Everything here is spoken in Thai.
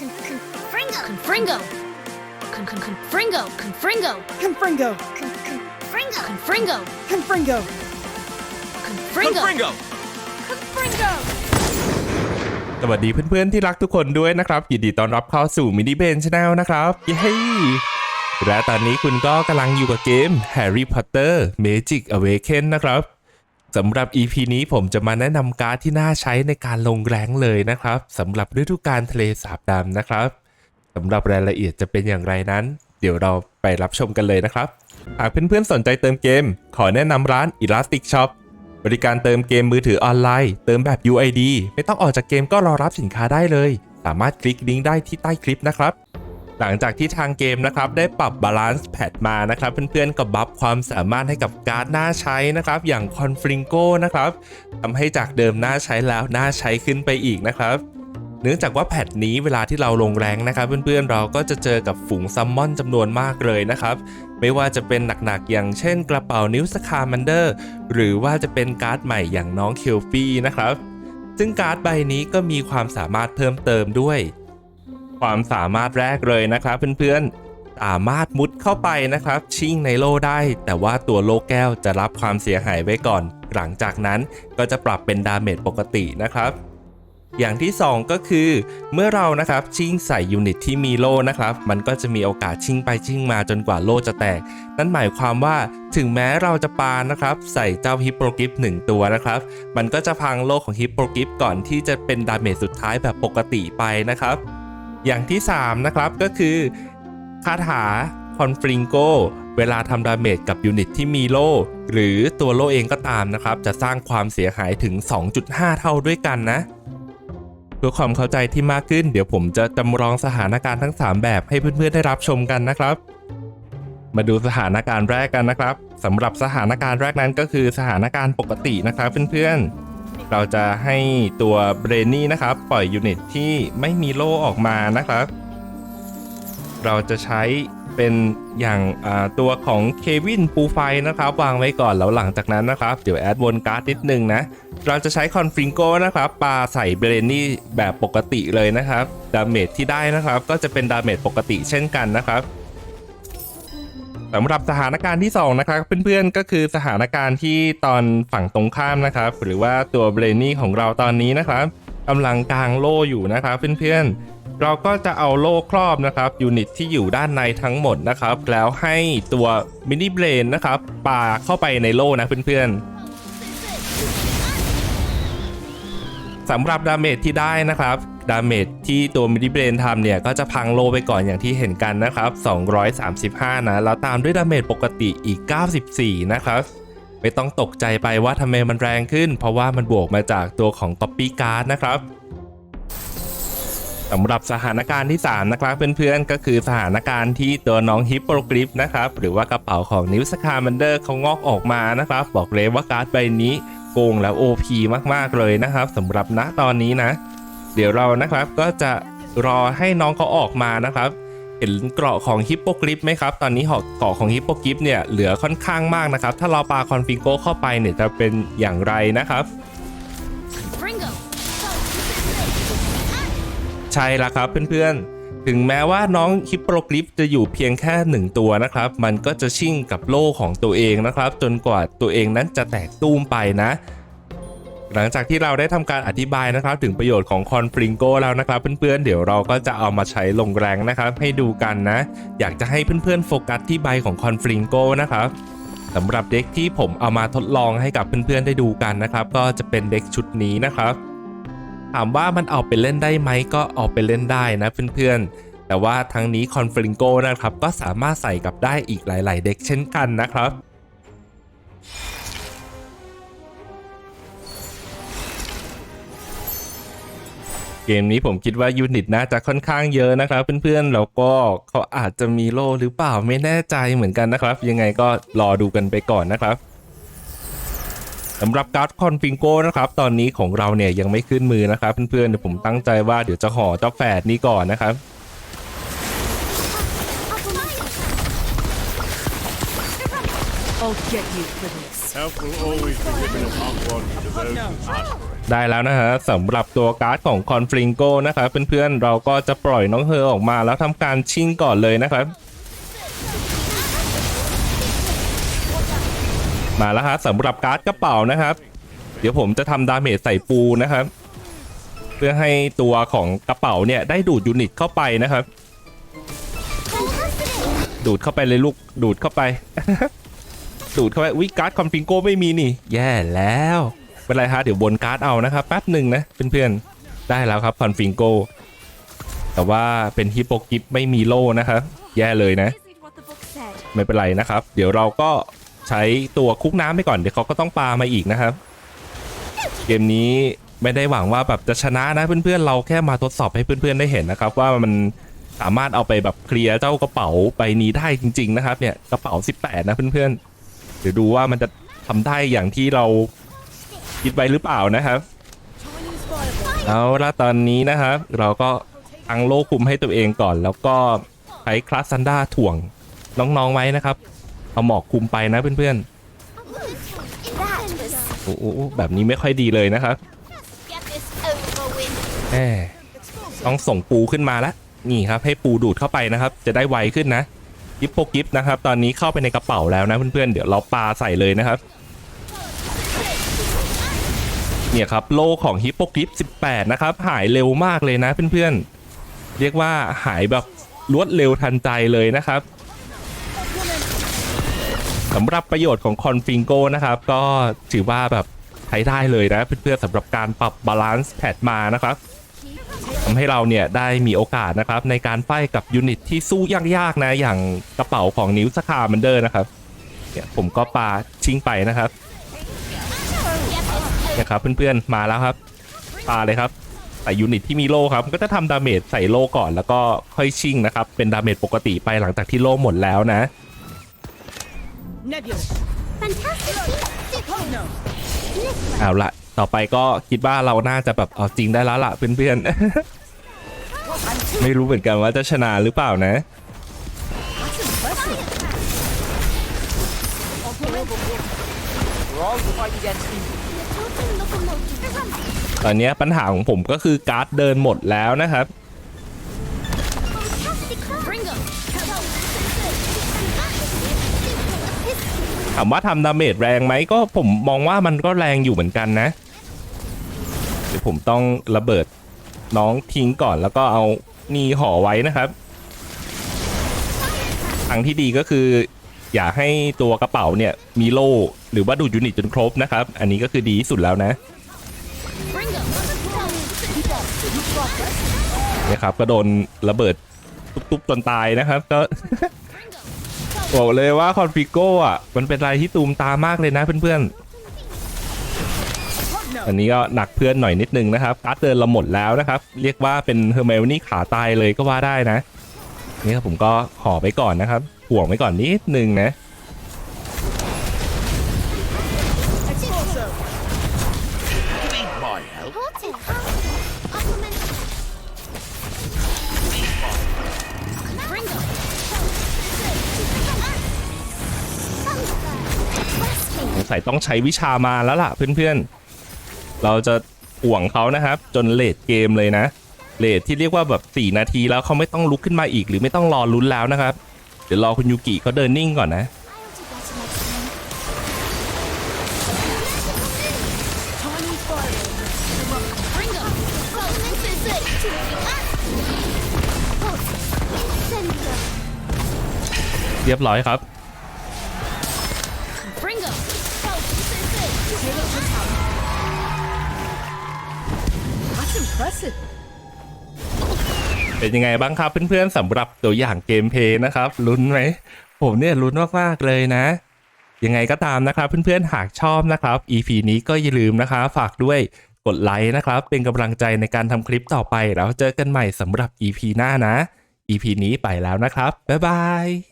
Confringo. Confringo. Con con confringo. Confringo. Confringo. Con confringo. Confringo. Confringo. Confringo. Confringo สวัสดีเพื่อนๆที่รักทุกคนด้วยนะครับยินดีต้อนรับเข้าสู่มินิเบนช n แนลนะครับเย้และตอนนี้คุณก็กำลังอยู่กับเกม Harry Potter Magic Awaken นะครับ สำหรับ EP นี้ผมจะมาแนะนำการ์ดที่น่าใช้ในการลงแรงเลยนะครับสำหรับฤดูกาลทะเลสาบดำนะครับสำหรับรายละเอียดจะเป็นอย่างไรนั้น เดี๋ยวเราไปรับชมกันเลยนะครับ หากเพื่อนๆสนใจเติมเกม ขอแนะนำร้าน Elastic Shop บริการเติมเกมมือถือออนไลน์ เติมแบบ UID ไม่ต้องออกจากเกมก็รอรับสินค้าได้เลย สามารถคลิกลิงก์ได้ที่ใต้คลิปนะครับ หลังจากที่ทางเกมนะครับได้ปรับบาลานซ์แพทมานะครับเพื่อนๆก็บัฟความสามารถให้กับการ์ดน่าใช้นะครับอย่างคอนฟริงโกนะครับทำให้จากเดิมน่าใช้แล้วน่าใช้ขึ้นไปอีกนะครับเนื่องจากว่าแพทนี้เวลาที่เราลงแรงนะครับเพื่อนๆเราก็จะเจอกับฝูงซัมมอนจำนวนมากเลยนะครับ ไม่ว่าจะเป็นหนักๆอย่างเช่นกระเป๋านิ้วสคามันเดอร์หรือว่าจะเป็นการ์ดใหม่อย่างน้องเคลฟี่นะครับ ซึ่งการ์ดใบนี้ก็มีความสามารถเพิ่มเติมด้วย ความสามารถแรกเลยนะครับเพื่อนๆ สามารถมุดเข้าไปนะครับ ชิ่งในโล่ได้ แต่ว่าตัวโล่แก้วจะรับความเสียหายไว้ก่อน หลังจากนั้นก็จะปรับเป็นดาเมจปกตินะครับอย่างที่ 2 ก็คือ เมื่อเรานะครับชิงใส่ยูนิตที่มีโล่นะครับ มันก็จะมีโอกาสชิงไปชิงมาจนกว่าโล่จะแตก นั่นหมายความว่าถึงแม้เราจะปานะครับ ใส่เจ้าฮิปโปกิฟหนึ่งตัวนะครับ มันก็จะพังโล่ของฮิปโปกิฟก่อนที่จะเป็นดาเมจสุดท้ายแบบปกติไปนะครับ อย่างที่ 3 นะครับก็คือคาถาคอนฟริงโกเวลาทำดาเมจกับยูนิตที่มีโล่หรือตัวโล่เองก็ตามนะครับ จะสร้างความเสียหายถึง 2.5 เท่าด้วยกันนะ เพื่อความเข้าใจที่มากขึ้น เดี๋ยวผมจะจำลองสถานการณ์ทั้ง 3 แบบให้เพื่อนๆได้รับชมกันนะครับ มาดูสถานการณ์แรกกันนะครับสำหรับสถานการณ์แรกนั้นก็คือสถานการณ์ปกตินะครับเพื่อนๆ เราจะให้ตัวเบรนนี่นะครับ ปล่อยยูนิตที่ไม่มีโล่ออกมานะครับ เราจะใช้เป็นอย่างตัวของเควินปูไฟนะครับ วางไว้ก่อนแล้วหลังจากนั้นนะครับ เดี๋ยวแอดวนการ์ดนิดนึงนะ เราจะใช้คอนฟิงโกนะครับปาใส่เบรนนี่แบบปกติเลยนะครับดาเมจที่ได้นะครับ ก็จะเป็นดาเมจปกติเช่นกันนะครับ สำหรับสถานการณ์ที่ 2 นะครับเพื่อนๆก็คือสถานการณ์ที่ตอนฝั่งตรงข้ามนะครับ หรือว่าตัวเบรนนี่ของเราตอนนี้นะครับกำลังกางโล่อยู่นะครับเพื่อนๆ เราก็จะเอาโล่ครอบนะครับยูนิตที่อยู่ด้านในทั้งหมดนะครับ แล้วให้ตัวมินิเบรนนะครับปาเข้าไปในโล่นะเพื่อนๆสำหรับดาเมจที่ได้นะครับ ดาเมจที่ตัวมิดิเบรนทำเนี่ย ก็จะพังโลไปก่อนอย่างที่เห็นกันนะครับ 235 นะ แล้วตามด้วยดาเมจปกติอีก 94 นะครับไม่ต้องตกใจไปว่าทำไมมันแรงขึ้น เพราะว่ามันบวกมาจากตัวของ Copy Card นะครับสำหรับสถานการณ์ที่ 3 นะครับเพื่อนๆก็คือสถานการณ์ที่ตัวน้องฮิปโปกริฟนะครับ หรือว่ากระเป๋าของนิวสคามันเดอร์เขางอกออกมานะครับ บอกเลยว่าการ์ดใบนี้โกงแล้ว OP มากๆเลยนะครับสำหรับณตอนนี้นะ เดี๋ยวเรานะครับก็จะรอให้น้องเขาออกมานะครับ เห็นเกราะของฮิปโปกริฟไหมครับตอนนี้หอกเกราะของฮิปโปกริฟเนี่ยเหลือค่อนข้างมากนะครับ ถ้าเราปาคอนฟิงโกเข้าไปเนี่ยจะเป็นอย่างไรนะครับใช่แล้วครับเพื่อนๆ ถึงแม้ว่าน้องฮิปโปกริฟจะอยู่เพียงแค่หนึ่งตัวนะครับ มันก็จะชิ่งกับโล่ของตัวเองนะครับ จนกว่าตัวเองนั้นจะแตกตู้มไปนะ หลังจากที่เราได้ทำการอธิบายนะครับ ถึงประโยชน์ของคอนฟริงโกแล้วนะครับเพื่อนๆเดี๋ยวเราก็จะเอามาใช้ลงแรงนะครับให้ดูกันนะ อยากจะให้เพื่อนๆโฟกัสที่ใบของคอนฟริงโกนะครับสำหรับเด็กที่ผมเอามาทดลองให้กับเพื่อนๆได้ดูกันนะครับ ก็จะเป็นเด็กชุดนี้นะครับ ถามว่ามันเอาไปเล่นได้ไหมก็เอาไปเล่นได้นะเพื่อนๆแต่ว่าทั้งนี้คอนฟริงโกนะครับก็สามารถใส่กับได้อีกหลาย ๆ เด็กเช่นกันนะครับ เกมนี้ผมคิดว่ายูนิตน่าจะค่อนข้างเยอะนะครับเพื่อนๆแล้วก็เขาอาจจะมีโล่หรือเปล่าไม่แน่ใจเหมือนกันนะครับ ยังไงก็รอดูกันไปก่อนนะครับสำหรับการ์ดคอนฟิงโกนะครับตอนนี้ของเราเนี่ยยังไม่ขึ้นมือนะครับเพื่อนๆเดี๋ยวผมตั้งใจว่าเดี๋ยวจะห่อเจ้าแฝดนี้ก่อนนะครับ I'll get you for this. Help will always be given to Hogwarts to those who ask for it. ได้แล้วนะฮะสำหรับตัวการ์ดของคอนฟลิงโกนะครับเพื่อนๆเราก็จะปล่อยน้องเฮอออกมาแล้วทำการชิงก่อนเลยนะครับ มาแล้วฮะสำหรับการ์ดกระเป๋านะครับ เดี๋ยวผมจะทำดาเมจใส่ปูนะครับ เพื่อให้ตัวของกระเป๋าเนี่ยได้ดูดยูนิตเข้าไปนะครับ ดูดเข้าไปเลยลูกดูดเข้าไป ดูดเข้าไปวิการ์ดคอนฟิงโกไม่มีนี่ แย่แล้วเป็นไรฮะเดี๋ยวบนการ์ดเอานะครับแป๊บหนึ่งนะเพื่อนๆได้แล้วครับคอนฟิงโกแต่ว่าเป็นฮิปโปกิฟไม่มีโล่นะครับแย่เลยนะ ไม่เป็นไรนะครับ เดี๋ยวเราก็ใช้ตัวคุกน้ำไปก่อนเดี๋ยวเขาก็ต้องปามาอีกนะครับ เกมนี้ไม่ได้หวังว่าแบบจะชนะนะเพื่อนๆ เราแค่มาทดสอบให้เพื่อนๆได้เห็นนะครับ ว่ามันสามารถเอาไปแบบเคลียร์เจ้ากระเป๋าใบนี้ได้จริง ๆ นะครับเนี่ยกระเป๋า 18 นะเพื่อนๆ เดี๋ยวดูว่ามันจะทำได้อย่างที่เราคิดไว้หรือเปล่านะครับ เอาละตอนนี้นะครับ เราก็ตั้งโลคุมให้ตัวเองก่อน แล้วก็ใช้คลาสซันด้าถ่วงน้องๆไว้นะครับ เอาหมอกคุมไปนะเพื่อนๆโอ้โหแบบนี้ไม่ค่อยดีเลยนะครับแหมต้องส่งปูขึ้นมาล้วนี่ครับ ให้ปูดูดเข้าไปนะครับ จะได้ไวขึ้นนะ กิฟโปกิฟนะครับ ตอนนี้เข้าไปในกระเป๋าแล้วนะเพื่อนๆ เดี๋ยวเราปาใส่เลยนะครับ เนี่ยครับโลของฮิปโปกิฟ18 นะครับ หายเร็วมากเลยนะเพื่อนๆ เรียกว่าหายแบบรวดเร็วทันใจเลยนะครับสำหรับประโยชน์ของคอนฟิงโกนะครับ ก็ถือว่าแบบใช้ได้เลยนะเพื่อนๆสำหรับการปรับบาลานซ์แพทมานะครับำให้เราเนี่ยได้มีโอกาสนะครับในการไฟกับยูนิตที่สู้ยากๆนะอย่างกระเป๋าของนิวสคามันเดอร์นะครับเนี่ยผมก็ปาชิงไปนะครับเนี่ยครับเพื่อนๆมาแล้วครับปาเลยครับใส่ยูนิตที่มีโล่ครับก็จะทำดาเมจใส่โล่ก่อนแล้วก็ค่อยชิ่งนะครับ เป็นดาเมจปกติไปหลังจากที่โล่หมดแล้วนะ Nebula. Fantastic. Oh no. เอาละต่อไปก็คิดว่าเราน่าจะแบบเอาจริงได้แล้วล่ะเพื่อนๆ ไม่รู้เหมือนกันว่าจะชนะหรือเปล่านะ ตอนนี้ปัญหาของผมก็คือการ์ดเดินหมดแล้วนะครับ ถามว่าทำดาเมจแรงไหมก็ผมมองว่ามันก็แรงอยู่เหมือนกันนะ เดี๋ยวผมต้องระเบิดน้องทิ้งก่อนแล้วก็เอา นี่ห่อไว้นะครับทางที่ดีก็คือ อย่าให้ตัวกระเป๋าเนี่ยมีโล่หรือว่าดูดยูนิตจนครบนะครับ อันนี้ก็คือดีที่สุดแล้วนะเนี่ยครับก็โดนระเบิดตุ๊บๆจนตายนะครับก็บอกเลยว่าคอนฟิโก้อะมันเป็นอะไรที่ตูมตามมากเลยนะเพื่อนๆ อันนี้ก็หนักเพื่อนหน่อยนิดนึงนะครับการ์ดเดินเราหมดแล้วนะครับ เรียกว่าเป็นเฮอร์เมลนี่ขาตายเลยก็ว่าได้นะ นี่ครับผมก็ห่อไปก่อนนะครับห่วงไว้ก่อนนิดนึงนะ Expulso. My help. Portal. Supplement. Fringo. สงสัยต้องใช้วิชามาแล้วล่ะเพื่อนๆ เราจะห่วงเขานะครับ จนเลดเกมเลยนะเลดที่เรียกว่าแบบ 4 นาทีแล้วเขาไม่ต้องลุกขึ้นมาอีก หรือไม่ต้องรอลุ้นแล้วนะครับ เดี๋ยวรอคุณยูกิเขาเดินนิ่งก่อนนะ เรียบร้อยครับ That's impressive. เป็นยังไงบ้างครับเพื่อนๆสำหรับตัวอย่างเกมเพลย์นะครับลุ้นไหมผมเนี่ยลุ้นมากๆเลยนะ ยังไงก็ตามนะครับเพื่อนๆหากชอบนะครับ EP นี้ก็อย่าลืมนะคะฝากด้วยกดไลค์นะครับ เป็นกำลังใจในการทำคลิปต่อไปแล้วเจอกันใหม่สำหรับ EP หน้านะ EP นี้ไปแล้วนะครับ บ๊ายบาย